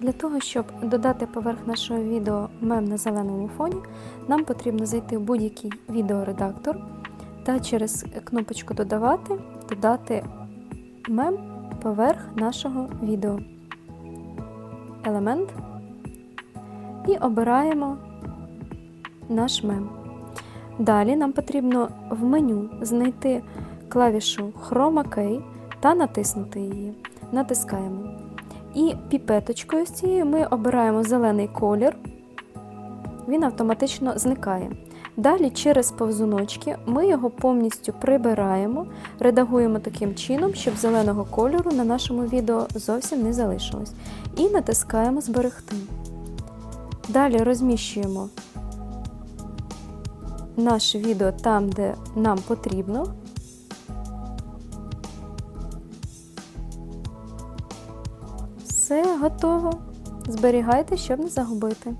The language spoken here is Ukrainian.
Для того, щоб додати поверх нашого відео мем на зеленому фоні, нам потрібно зайти в будь-який відеоредактор та через кнопочку Додавати додати мем поверх нашого відео. Елемент і обираємо наш мем. Далі нам потрібно в меню знайти клавішу Chroma Key та натиснути її. Натискаємо. І піпеточкою з цією ми обираємо зелений колір, він автоматично зникає. Далі через повзуночки ми його повністю прибираємо, редагуємо таким чином, щоб зеленого кольору на нашому відео зовсім не залишилось. І натискаємо Зберегти. Далі розміщуємо наше відео там, де нам потрібно. Все готово. Зберігайте, щоб не загубити.